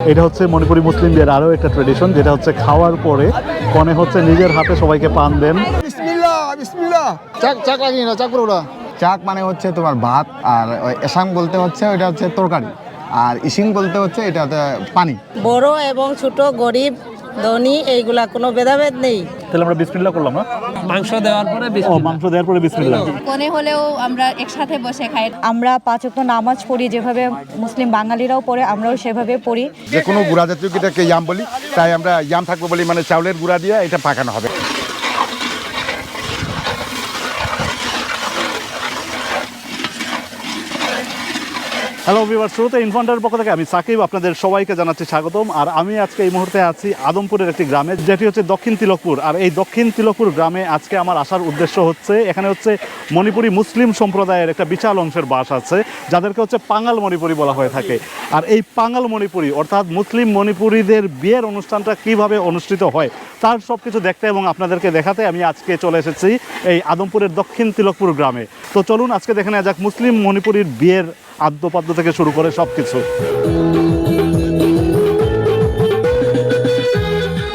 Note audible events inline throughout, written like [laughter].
এটা হচ্ছে মণিপুরি মুসলিমদের আরও একটা ট্রেডিশন যেটা হচ্ছে খাওয়ার পরে কনে হচ্ছে নিজের হাতে সবাইকে পান দেন। বিসমিল্লাহ বিসমিল্লাহ। চাক চাক লাগিয়ে না চাক পুরোটা চাক মানে হচ্ছে তোমার ভাত আর এসাং বলতে হচ্ছে ওইটা হচ্ছে তরকারি। আর ইসিং বলতে হচ্ছে এটা হচ্ছে পানি। বড় এবং ছোট গরিব ধনী এইগুলা কোনো ভেদাভেদ নেই। তাহলে আমরা বিসমিল্লাহ করলাম না মাংস দেওয়ার পরে ও মাংস দেওয়ার পরে বিসমিল্লাহ। কোনে হলেও আমরা একসাথে বসে খাই। আমরা পাঁচ ওয়াক্ত নামাজ পড়ি যেভাবে মুসলিম বাঙালিরাও পড়ে আমরাও সেভাবে পড়ি। যে কোনো গুড়া জাতীয় এটাকে ইয়াম বলি তাই আমরা ইয়াম থাকব বলি মানে চাউলের গুড়া দিয়ে এটা পাকানো হবে। হ্যালো ভিউয়ার শুরুতে ইনফান্টার পক্ষ থেকে আমি সাকিব, আপনাদের সবাইকে জানাচ্ছি স্বাগতম। আর আমি আজকে এই মুহূর্তে আছি আদমপুরের একটি গ্রামে, যেটি হচ্ছে দক্ষিণ তিলকপুর। আর এই দক্ষিণ তিলকপুর গ্রামে আজকে আমার আসার উদ্দেশ্য হচ্ছে, এখানে হচ্ছে মণিপুরি মুসলিম সম্প্রদায়ের একটা বিশাল অংশের বাস আছে, যাদেরকে হচ্ছে পাঙ্গাল মণিপুরি বলা হয়ে থাকে। আর এই পাঙ্গাল মণিপুরি, অর্থাৎ মুসলিম মণিপুরীদের বিয়ের অনুষ্ঠানটা কীভাবে অনুষ্ঠিত হয়, তার সব কিছু দেখতে এবং আপনাদেরকে দেখাতে আমি আজকে চলে এসেছি এই আদমপুরের দক্ষিণ তিলকপুর গ্রামে। তো চলুন আজকে দেখে নেওয়া যাক মুসলিম মণিপুরীর বিয়ের আদ্যপাদ্য থেকে শুরু করে সব কিছু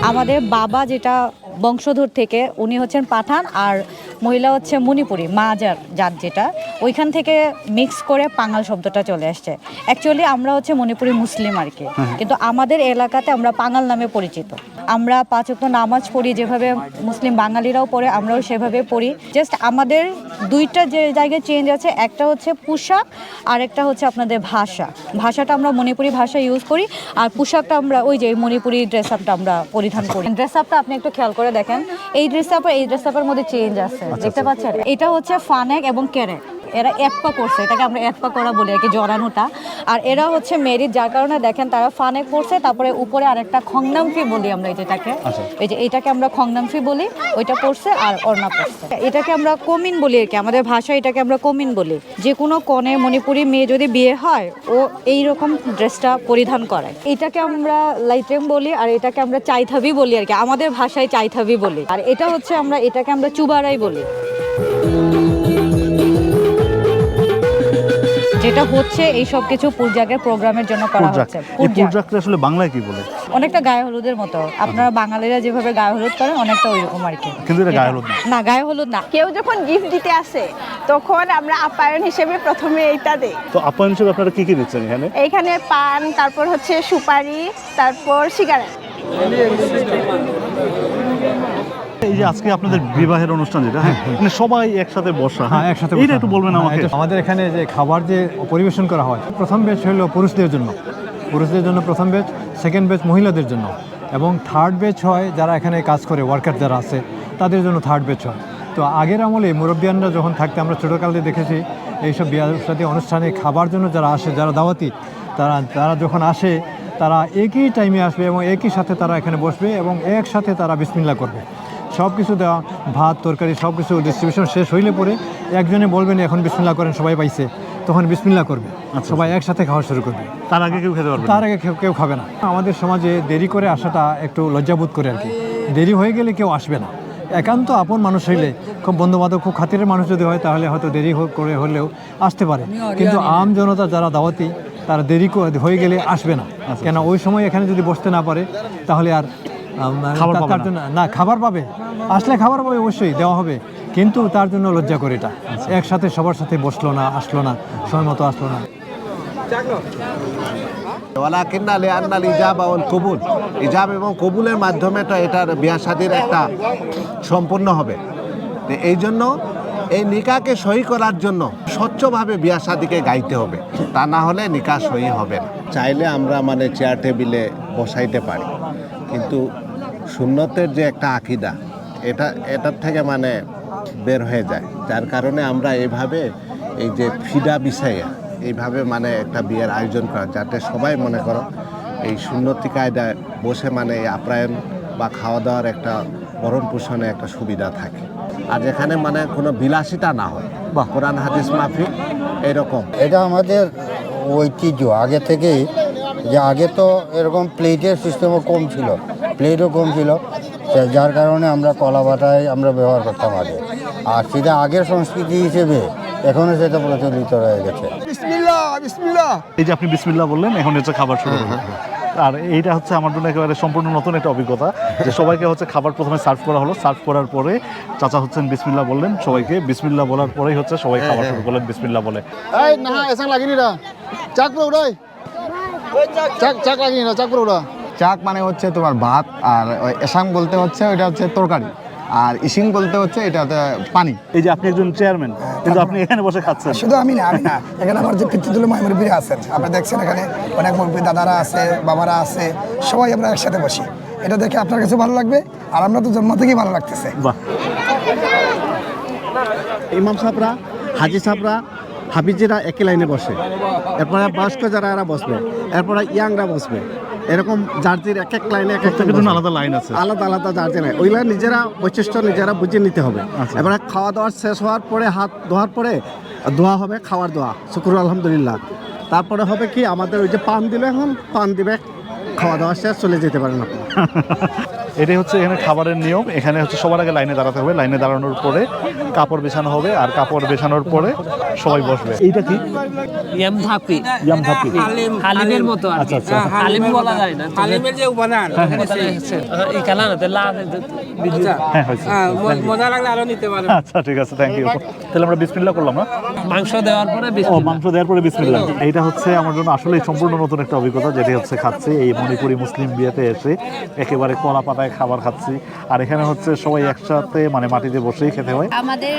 আমাদের বাবা যেটা বংশধর থেকে উনি হচ্ছেন পাঠান আর মহিলা হচ্ছে মণিপুরি মা যার যার যেটা। ওইখান থেকে মিক্স করে পাঙ্গাল শব্দটা চলে আসছে। অ্যাকচুয়ালি আমরা হচ্ছে মণিপুরি মুসলিম আর কি। কিন্তু আমাদের এলাকাতে আমরা পাঙ্গাল নামে পরিচিত। আমরা পাঁচ ওয়াক্ত নামাজ পড়ি যেভাবে মুসলিম বাঙালিরাও পড়ে আমরাও সেভাবে পড়ি। জাস্ট আমাদের দুইটা যে জায়গায় চেঞ্জ আছে একটা হচ্ছে পোশাক আর একটা হচ্ছে আপনাদের ভাষা। ভাষাটা আমরা মণিপুরি ভাষা ইউজ করি আর পোশাকটা আমরা ওই যে মণিপুরি ড্রেস আপটা আমরা পরিধান করি। ড্রেস আপটা আপনি একটু খেয়াল করে দেখেন এই ড্রেস আপার এই ড্রেস আপার মধ্যে চেঞ্জ আছে। দেখতে পাচ্ছেন? এটা হচ্ছে ফানেক এবং কেরে এরা এক পা করছে এটাকে আমরা এক পা করা বলি আর কি জড়ানোটা। আর এরা হচ্ছে মেরিট যার কারণে দেখেন তারা ফানে পড়ছে তারপরে উপরে আরেকটা খংনামফি বলি আমরা এই যেটাকে। এই যে এটাকে আমরা খংনামফি বলি ওইটা পড়ছে আর অর্ণা পড়ছে। এটাকে আমরা কমিন বলি আর কি আমাদের ভাষায় এটাকে আমরা কমিন বলি। যে কোনো কনে মণিপুরি মেয়ে যদি বিয়ে হয় ও এই রকম ড্রেসটা পরিধান করে। এটাকে আমরা লাইটেম বলি আর এটাকে আমরা চাইথাবি বলি আর কি আমাদের ভাষায় চাইথাবি বলি। আর এটা হচ্ছে আমরা এটাকে আমরা চুবারাই বলি। যেটা হচ্ছে এই সব কিছু পূজাগের প্রোগ্রামের জন্য করা হচ্ছে। এই পূজা আসলে বাংলায় কি বলে? অনেকটা গায়ে হলুদের মতো। আপনারা বাঙালিরা যেভাবে গায়ে হলুদ করেন অনেকটা ওইরকম আর কি। কিন্তু এটা গায়ে হলুদ না। না গায়ে হলুদ না। কেউ যখন গিফট দিতে আসে তখন আমরা আপ্যায়ন হিসেবে প্রথমে এইটা দেই। তো আপ্যায়ন হিসেবে আপনারা কি কি দিচ্ছেন এখানে? এইখানে পান তারপর হচ্ছে সুপারি তারপর সিগারেট। এই যে আজকে আপনাদের বিবাহের অনুষ্ঠান যেটা হ্যাঁ মানে সবাই একসাথে বসা হ্যাঁ একসাথে এটা একটু বলবেন হ্যাঁ, আমাকে। আমাদের এখানে যে খাবার যে পরিবেশন করা হয় প্রথম ব্যাচ হলো পুরুষদের জন্য। পুরুষদের জন্য প্রথম ব্যাচ সেকেন্ড ব্যাচ মহিলাদের জন্য। এবং থার্ড ব্যাচ হয় যারা এখানে কাজ করে ওয়ার্কার যারা আছে তাদের জন্য থার্ড ব্যাচ হয়। তো আগের আমলে মুরব্বিয়ানরা যখন থাকতে আমরা ছোটোকালে দেখেছি এইসব বিয়ার অনুষ্ঠানে খাবার জন্য যারা আসে যারা দাওয়াতি তারা তারা যখন আসে তারা একই টাইমে আসবে এবং একই সাথে তারা এখানে বসবে এবং একসাথে তারা বিসমিল্লা করবে। সব কিছু দেওয়া ভাত তরকারি সব কিছু ডিস্ট্রিবিউশন শেষ হইলে পরে একজনে বলবেন এখন বিসমিল্লা করেন সবাই পাইছে। তখন বিসমিল্লা করবে। সবাই একসাথে খাওয়া শুরু করবে। তার আগে কেউ খেতে পারবে তার আগে কেউ কেউ খাবে না। আমাদের সমাজে দেরি করে আসাটা একটু লজ্জাবোধ করে আর কি। দেরি হয়ে গেলে কেউ আসবে না। একান্ত আপন মানুষ হইলে খুব বন্ধুবান্ধব খুব খাতিরের মানুষ যদি হয় তাহলে হয়তো দেরি করে হলেও আসতে পারে। কিন্তু আম জনতা যারা দাওয়াতি তারা দেরি করে- হয়ে গেলে আসবে না। কেন ওই সময় এখানে যদি বসতে না পারে তাহলে আর খাবার পাবে তার না। জন্য না খাবার পাবে। আসলে খাবার পাবে অবশ্যই দেওয়া হবে। কিন্তু তার জন্য লজ্জা করে এটা। একসাথে সবার সাথে বসল না আসলো না সময় মতো আসলো না। ওয়ালাকিন্না লিআন্নাল ইজাবা ওয়াল কবুল। ইজাব এবং কবুলের মাধ্যমে তো এটার বিয়া শাদির একটা সম্পূর্ণ হবে। তো এই জন্য এই নিকাকে সহি করার জন্য স্বচ্ছভাবে বিয়া শাদিকে গাইতে হবে। তা না হলে নিকা সহি হবে না। চাইলে আমরা মানে চেয়ার টেবিলে বসাইতে পারি। কিন্তু সুন্নতের যে একটা আকিদা এটা এটার থেকে মানে বের হয়ে যায়। যার কারণে আমরা এইভাবে এই যে ফিডা বিছাইয়া এইভাবে মানে একটা বিয়ের আয়োজন করা যাতে সবাই মনে করো এই সুন্নতি কায়দায় বসে মানে এই আপ্যায়ন বা খাওয়া দাওয়ার একটা ভরণ পোষণে একটা সুবিধা থাকে। আর যেখানে মানে কোনো বিলাসিতা না হয়। বা কোরআন হাদিস মাফিক এরকম। এটা আমাদের ঐতিহ্য। আগে থেকেই যে আগে তো এরকম প্লেটের সিস্টেমও কম ছিল। প্লেটও কম ছিল। যার কারণে আমরা কলা বাটায় আমরা ব্যবহার করতাম আগে। আর সেটা আগের সংস্কৃতি হিসেবে এখনও সেটা প্রচলিত রয়ে গেছে। বিসমিল্লাহ বিসমিল্লাহ। এই যে আপনি বিসমিল্লাহ বললেন এখন হচ্ছে খাবার শুরু হ্যাঁ, হবে। আর এইটা হচ্ছে আমার জন্য একেবারে সম্পূর্ণ নতুন একটা অভিজ্ঞতা যে সবাইকে হচ্ছে খাবার প্রথমে সার্ভ করা হলো। সার্ভ করার পরে চাচা হচ্ছেন বিসমিল্লা বললেন সবাইকে। বিসমিল্লা বলার পরেই হচ্ছে সবাই খাবার শুরু করলেন বিসমিল্লা বলে। এই না এসাং লাগিনি রা চাক পুরো উড়াই চাক চাক লাগিনি রা চাক পুরো উড়া। চাক মানে হচ্ছে তোমার ভাত আর এসাং বলতে হচ্ছে ওইটা হচ্ছে তরকারি। আর ইসিং বলতে হচ্ছে এটা পানি। এই যে আপনি একজন চেয়ারম্যান কিন্তু আপনি এখানে বসে খাচ্ছেন। শুধু আমি না আমি না। এখানে আমার যে পিতৃতুল্য মায় মুরব্বীরা আছেন আপনারা দেখছেন এখানে অনেক মুরব্বী দাদারা আছে বাবারা আছে সবাই আমরা একসাথে বসি। এটা দেখে আপনার কাছে ভালো লাগবে আর আমরা তো জন্ম থেকেই ভালো লাগতেছে। ইমাম সাহেবরা হাজি সাহেবরা হাফিজিরা একই লাইনে বসে। এরপরে বয়স্ক যারা এরা বসবে এরপরে ইয়াংরা বসবে। এরকম জার্জির এক এক লাইনে এক একটা জন্য আলাদা লাইন আছে। আলাদা আলাদা জার্জি নাই। ওই লাইন নিজেরা বৈশিষ্ট্য নিজেরা বুঝে নিতে হবে। আচ্ছা। এবারে খাওয়া দাওয়া শেষ হওয়ার পরে হাত ধোয়ার পরে ধোয়া হবে খাওয়ার দোয়া। শুক্র আলহামদুলিল্লাহ। তারপরে হবে কি আমাদের ওই যে পান দিলে এখন পান দিবে খাওয়া দাওয়া শেষ চলে যেতে পারেন আপনি। [laughs] এটাই হচ্ছে এখানে খাবারের নিয়ম। এখানে হচ্ছে সবার আগে লাইনে দাঁড়াতে হবে। লাইনে দাঁড়ানোর পরে কাপড় বিছানো হবে আর কাপড় বেছানোর পরে সবাই বসবে। এইটা কি? ইয়াম থাপি ইয়াম থাপি হালিমের মতো আচ্ছা, আচ্ছা। হালিম বলা যায় না। হালিমের যে উপাদান এই লা হ্যাঁ হয়েছে। মজা লাগলে আরও নিতে পারে। আচ্ছা ঠিক আছে থ্যাংক ইউ তাহলে আমরা করলাম না? মাংস দেওয়ার পরে ও মাংস দেওয়ার পরে এইটা হচ্ছে আমার জন্য আসলে সম্পূর্ণ নতুন একটা অভিজ্ঞতা যেটি হচ্ছে খাচ্ছি এই মণিপুরি মুসলিম বিয়েতে এসে একেবারে কলা খাবার খাচ্ছি। আর এখানে হচ্ছে সবাই একসাথে মানে মাটিতে বসেই খেতে হয়। আমাদের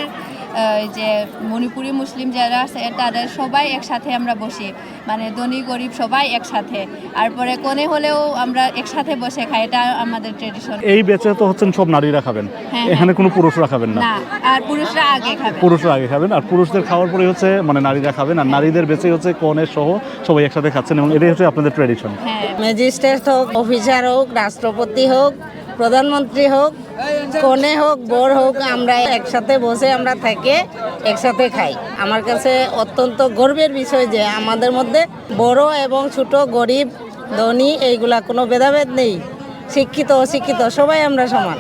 যে মণিপুরি মুসলিম যারা আছে তাদের সবাই একসাথে আমরা বসি। মানে ধনী গরিব সবাই একসাথে। আর পরে কোনে হলেও আমরা একসাথে বসে খাই এটা আমাদের ট্রেডিশন এই বেচে তো হচ্ছেন সব নারীরা খাবেন। হ্যাঁ, এখানে কোনো পুরুষরা খাবেন না। আর পুরুষরা আগে খাবে। পুরুষরা আগে খাবেন আর পুরুষদের খাওয়ার পরে হচ্ছে মানে নারীরা খাবেন আর নারীদের বেঁচে হচ্ছে কনের সহ সবাই একসাথে খাচ্ছেন এবং এটাই হচ্ছে আপনাদের ট্রেডিশন হ্যাঁ। ম্যাজিস্ট্রেট হোক অফিসার হোক রাষ্ট্রপতি হোক প্রধানমন্ত্রী হোক, কনে হোক, বর হোক, আমরা একসাথে বসে আমরা থেকে একসাথে খাই। আমার কাছে অত্যন্ত গর্বের বিষয় যে আমাদের মধ্যে বড় এবং ছোট, গরিব, ধনী, এইগুলা কোনো ভেদাভেদ নেই। শিক্ষিত, অশিক্ষিত, সবাই আমরা সমান।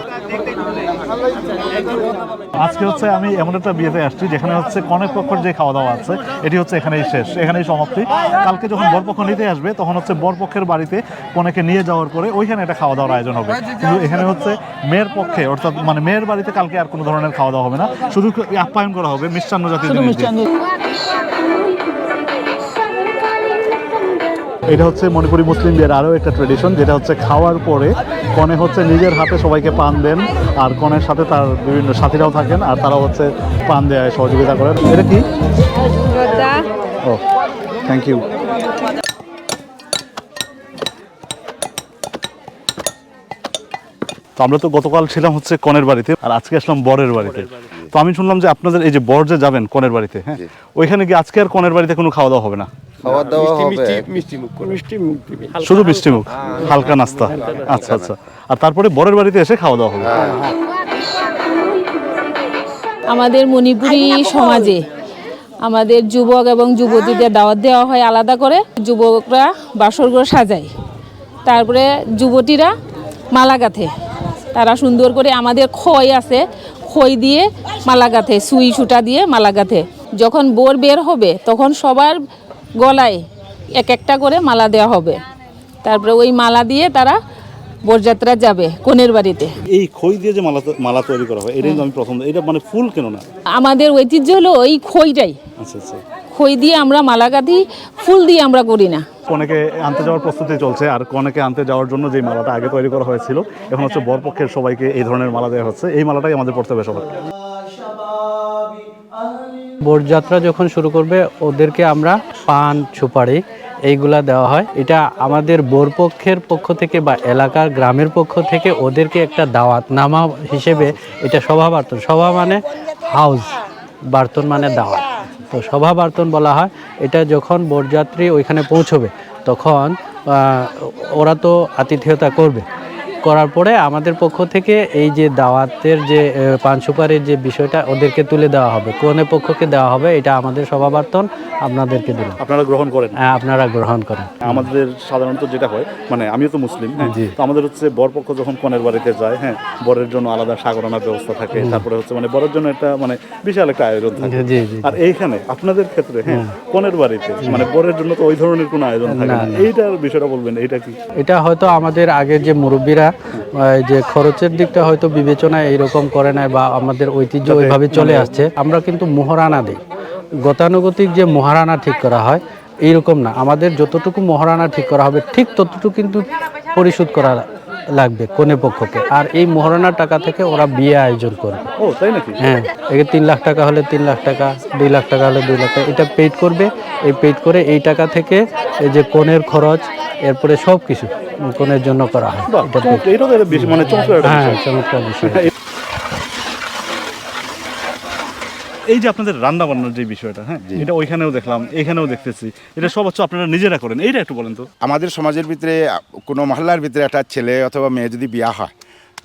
আজকে হচ্ছে আমি এমন একটা বিয়েতে আসছি যেখানে হচ্ছে কনের পক্ষের যে খাওয়া দাওয়া আছে এটি হচ্ছে এখানেই শেষ এখানেই সমাপ্তি। কালকে যখন বরপক্ষ নিতে আসবে তখন হচ্ছে বরপক্ষের বাড়িতে কনেকে নিয়ে যাওয়ার পরে ওইখানে একটা খাওয়া দাওয়ার আয়োজন হবে। কিন্তু এখানে হচ্ছে মেয়ের পক্ষে অর্থাৎ মানে মেয়ের বাড়িতে কালকে আর কোনো ধরনের খাওয়া দাওয়া হবে না। শুধু আপ্যায়ন করা হবে মিষ্টান্ন জাতীয় জিনিস এটা হচ্ছে মণিপুরি মুসলিমদের আরও একটা ট্রেডিশন যেটা হচ্ছে খাওয়ার পরে কনে হচ্ছে নিজের হাতে সবাইকে পান দেন আর কনের সাথে তার বিভিন্ন সাথীরাও থাকেন আর তারা হচ্ছে পান দেয় সহযোগিতা করেন। এটা কি? ও থ্যাংক ইউ তো আমরা তো গতকাল ছিলাম হচ্ছে কনের বাড়িতে আর আজকে আসলাম বরের বাড়িতে। তো আমি শুনলাম যে আপনাদের এই যে বর যে যাবেন কনের বাড়িতে হ্যাঁ ওইখানে গিয়ে আজকে আর কনের বাড়িতে কোনো খাওয়া দাওয়া হবে না? খাওয়া দাওয়া হবে। শুধু মিষ্টি মুখ? হালকা নাস্তা। আচ্ছা আচ্ছা। আর তারপরে বরের বাড়িতে এসে খাওয়া দাওয়া হবে। আমাদের মণিপুরি সমাজে আমাদের যুবক এবং যুবতীদের দাওয়াত দেওয়া হয় আলাদা করে। যুবকরা বাসরঘর সাজায়। তারপরে যুবতীরা মালা গাঁথে। তারা সুন্দর করে আমাদের খই আছে খই দিয়ে মালা গাঁথে সুই সুটা দিয়ে মালা গাঁথে যখন বোর বের হবে তখন সবার গলায় এক একটা করে মালা দেওয়া হবে। তারপরে ওই মালা দিয়ে তারা বরযাত্রা যাবে কনের বাড়িতে। এই খই দিয়ে যে মালা মালা তৈরি করা হয় এটাই কিন্তু আমি প্রথম এটা মানে ফুল কেন না? আমাদের ঐতিহ্য হলো ওই খইটাই আচ্ছা আচ্ছা। খই দিয়ে আমরা মালা গাঁথি ফুল দিয়ে আমরা করি না। কনেকে আনতে যাওয়ার প্রস্তুতি চলছে আর কনেকে আনতে যাওয়ার জন্য যে মালাটা আগে তৈরি করা হয়েছিল এখন হচ্ছে বরপক্ষের সবাইকে এই ধরনের মালা দেওয়া হচ্ছে। এই মালাটাই আমাদের পড়তে হবে সবাই বরযাত্রা যখন শুরু করবে ওদেরকে আমরা পান সুপারি এইগুলা দেওয়া হয়। এটা আমাদের বোরপক্ষের পক্ষ থেকে বা এলাকার গ্রামের পক্ষ থেকে ওদেরকে একটা দাওয়াত নামা হিসেবে এটা সভা বার্তন। সভা মানে হাউস বার্তন মানে দাওয়াত। তো সভা বার্তন বলা হয়, এটা যখন বরযাত্রী ওইখানে পৌঁছবে, তখন ওরা তো আতিথেয়তা করবে। করার পরে আমাদের পক্ষ থেকে এই যে দাওয়াতের যে পান সুপারির যে বিষয়টা ওদেরকে তুলে দেওয়া হবে। কনে পক্ষকে দেওয়া হবে এটা আমাদের সভাবর্তন আপনাদেরকে দিলাম। আপনারা গ্রহণ করেন? হ্যাঁ, আপনারা গ্রহণ করেন। আমাদের সাধারণত যেটা হয় মানে আমিও তো মুসলিম হ্যাঁ তো আমাদের হচ্ছে বরপক্ষ যখন কনের বাড়িতে যায় হ্যাঁ বরের জন্য আলাদা সাগরানার ব্যবস্থা থাকে তারপরে হচ্ছে মানে বরের জন্য একটা মানে বিশাল একটা আয়োজন থাকে। জি, জি, আর এইখানে আপনাদের ক্ষেত্রে হ্যাঁ কনের বাড়িতে মানে বরের জন্য তো ওই ধরনের কোনো আয়োজন থাকে না। এইটার বিষয়টা বলবেন এইটা কি? এটা হয়তো আমাদের আগের যে মুরব্বীরা যে খরচের দিকটা হয়তো বিবেচনায় এইরকম করে নাই বা আমাদের ঐতিহ্য ওইভাবে চলে আসছে। আমরা কিন্তু মোহরানা দিই। গতানুগতিক যে মহারানা ঠিক করা হয় এইরকম না। আমাদের যতটুকু মহারানা ঠিক করা হবে ঠিক ততটুকু কিন্তু পরিশোধ করা লাগবে কোনে পক্ষকে। আর এই মহারণার টাকা থেকে ওরা বিয়ে আয়োজন করবে। ও তাই নাকি? হ্যাঁ একে তিন লাখ টাকা হলে তিন লাখ টাকা দুই লাখ টাকা হলে দুই লাখ টাকা এটা পেইড করবে। এই পেইড করে এই টাকা থেকে এই যে কনের খরচ এরপরে সব কিছু কনের জন্য করা হয় এটা বেশ মানে হ্যাঁ চমৎকার বিষয়। এই যে আপনাদের রান্না বান্নার যে বিষয়টা হ্যাঁ এটা ওইখানেও দেখলাম এখানেও দেখতেছি। এটা সব হচ্ছে আপনারা নিজেরা করেন এইটা একটু বলেন তো। আমাদের সমাজের ভিতরে কোনো মহল্লার ভিতরে একটা ছেলে অথবা মেয়ে যদি বিয়া হয়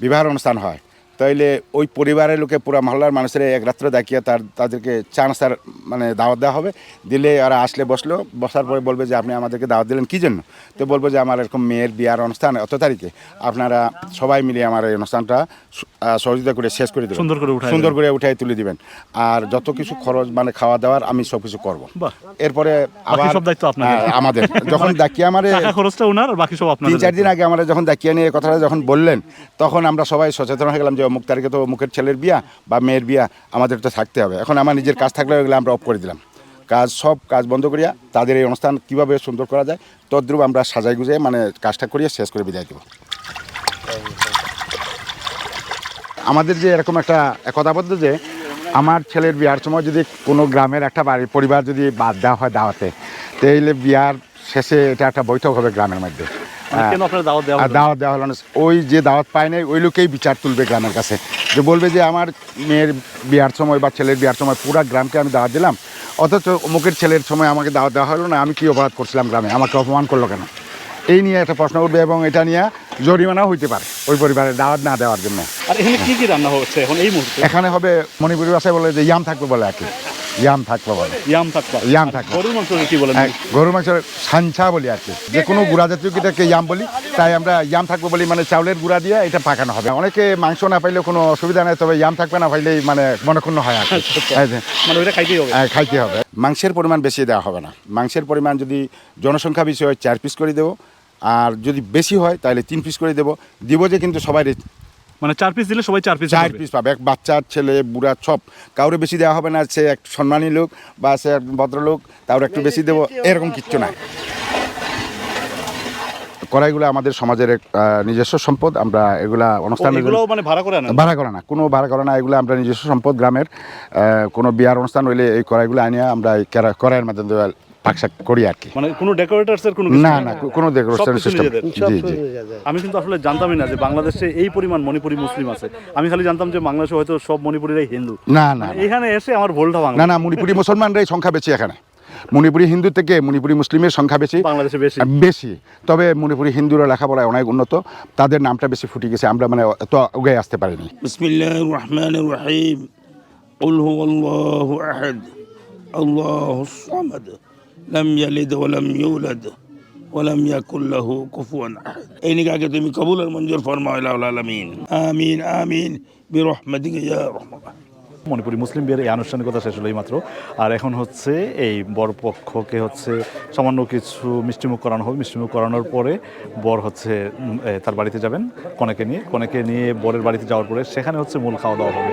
বিবাহের অনুষ্ঠান হয় তাইলে ওই পরিবারের লোকে পুরো মহল্লার মানুষের এক রাত্রে দেখিয়ে তার তাদেরকে চা নাস্তার মানে দাওয়াত দেওয়া হবে। দিলে ওরা আসলে বসল বসার পরে বলবে যে আপনি আমাদেরকে দাওয়াত দিলেন কী জন্য? তো বলব যে আমার এরকম মেয়ের বিয়ার অনুষ্ঠান অত তারিখে। আপনারা সবাই মিলে আমার এই অনুষ্ঠানটা সহযোগিতা করে শেষ করে দেবেন। সুন্দর করে উঠায় সুন্দর করে উঠাই তুলে দিবেন। আর যত কিছু খরচ মানে খাওয়া দাওয়ার আমি সব কিছু করব। এরপরে আবার সব দায়িত্ব আপনাদের। হ্যাঁ, আমাদের। যখন ডাকিয়ে আমার খরচটা ওনার বাকি সব তিন চার দিন আগে আমরা যখন দেখিয়ে নিয়ে কথাটা যখন বললেন তখন আমরা সবাই সচেতন হয়ে গেলাম যে অমুক তারিখে তো অমুকের ছেলের বিয়া বা মেয়ের বিয়া আমাদের তো থাকতে হবে। এখন আমার নিজের কাজ থাকলে ওগুলো আমরা অফ করে দিলাম। কাজ সব কাজ বন্ধ করিয়া তাদের এই অনুষ্ঠান কীভাবে সুন্দর করা যায় তদ্রুপ আমরা সাজাই গুজে মানে কাজটা করিয়ে শেষ করে বিদায় দেব। আমাদের যে এরকম একটা একতাবদ্ধ যে আমার ছেলের বিয়ার সময় যদি কোনো গ্রামের একটা বাড়ি পরিবার যদি বাদ দেওয়া হয় দাওয়াতে তাহলে বিয়ার শেষে এটা একটা বৈঠক হবে গ্রামের মধ্যে। মানে? দাওয়াত দেওয়া হলো না? ওই যে দাওয়াত পায় নাই ওই লোকেই বিচার তুলবে গ্রামের কাছে। যে বলবে যে আমার মেয়ের বিয়ার সময় বা ছেলের বিয়ার সময় পুরা গ্রামকে আমি দাওয়াত দিলাম অথচ অমুকের ছেলের সময় আমাকে দাওয়াত দেওয়া হলো না আমি কি অপরাধ করছিলাম গ্রামে? আমাকে অপমান করল কেন? এই নিয়ে একটা প্রশ্ন উঠবে এবং এটা নিয়ে জরিমানাও হইতে পারে। ওই পরিবারের দাওয়াত না দেওয়ার জন্য। আর এখানে কি কি রান্না হচ্ছে এখন এই মুহূর্তে? এখানে হবে মণিপুরি ভাষায় বলে যে ইয়াম থাকবে বলে আর কি। ইয়াম থাকবে বলে। ইয়াম থাকবা। ইয়াম থাকবে। গরুর মাংস কি হ্যাঁ, গরুর মাংসের সাঞ্চা বলি আর কি। যে কোনো গুঁড়া জাতীয় কিটাকে ইয়াম বলি। তাই আমরা ইয়াম থাকব বলি মানে চাউলের গুঁড়া দিয়ে এটা পাকানো হবে। অনেকে মাংস না পাইলে কোনো অসুবিধা নেই তবে ইয়াম থাকবে না পাইলেই মানে মনক্ষুণ্ণ হয় আর। এই যে, মানে ওইটা খাইতেই হবে। হ্যাঁ, খাইতে হবে। মাংসের পরিমাণ বেশি দেওয়া হবে না। মাংসের পরিমাণ যদি জনসংখ্যা বেশি হয় চার পিস করে দেবো। আর যদি বেশি হয় তাহলে তিন পিস করে দেবো। দিব যে কিন্তু সবাই মানে চার পিস দিলে সবাই চার পিস চার পিস পাবে। এক বাচ্চার ছেলে বুড়া সব। কাউরে বেশি দেওয়া হবে না সে এক সম্মানী লোক বা সে এক ভদ্রলোক তার একটু বেশি দেবো। এরকম কিচ্ছু নাই। কড়াইগুলো আমাদের সমাজের এক, নিজস্ব সম্পদ। আমরা এগুলা অনুষ্ঠান এগুলো মানে ভাড়া করে আনেন? ভাড়া করে না। কোনো ভাড়া করে না এগুলো আমরা নিজস্ব সম্পদ গ্রামের কোনো বিয়ার অনুষ্ঠান হইলে এই কড়াইগুলো আনিয়ে আমরা এই কড়াইয়ের মাধ্যমে পাকশাক করি আর কি মানে কোনো ডেকোরেটার্স এর কোনো কিছু না নেই? না কোনো ডেকোরেশন সবকিছু সিস্টেম নিজেদের। জি জি আমি কিন্তু আসলে জানতামই না যে বাংলাদেশে এই পরিমাণ মণিপুরি মুসলিম আছে আমি খালি জানতাম যে বাংলাদেশে হয়তো সব মণিপুরিরাই হিন্দু না না মানে এখানে এসে আমার ভুলটা ভাঙলো না না মণিপুরি মুসলমানরাই সংখ্যা বেশি এখানে মণিপুরি হিন্দু থেকে মণিপুরি মুসলিমের সংখ্যা বেশি বাংলাদেশে বেশি বেশি তবে মণিপুরি হিন্দুরা লেখাপড়ায় অনেক উন্নত তাদের নামটা বেশি ফুটে গেছে আমরা মানে এত উগে আসতে পারিনি بسم الله الرحمن الرحيم قل هو الله أحد الله الصمد লাম ইয়ালিদ ওলাম ইউলাদ ওলাম ইয়াকুল্লাহু কুফুয়ান আহাদ এই নিকাকে তুমি কবুল আর মঞ্জুর ফরমাও লাউল আলামিন। আমিন আমিন, বিরহমাতিকা ইয়া রহমান। মণিপুরি মুসলিম বিয়ের এই আনুষ্ঠানিকতা শেষ হলোই মাত্র। আর এখন হচ্ছে এই বরপক্ষকে হচ্ছে সামান্য কিছু মিষ্টিমুখ করানো হবে মিষ্টিমুখ করানোর পরে বর হচ্ছে তার বাড়িতে যাবেন কনেকে নিয়ে। কনেকে নিয়ে বরের বাড়িতে যাওয়ার পরে সেখানে হচ্ছে মূল খাওয়া দাওয়া হবে।